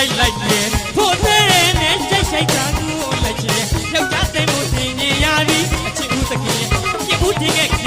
လိုက်လိုက်ရဲ့ဖို့တဲ့နဲ့ရှိတ်ရှိတ်တာကိုလိုက်ချင်ယောက်ျားသိမှုတင်နေရပြီအချစ်ဦးတကယ်ပြစ်ဦးတင်ခဲ့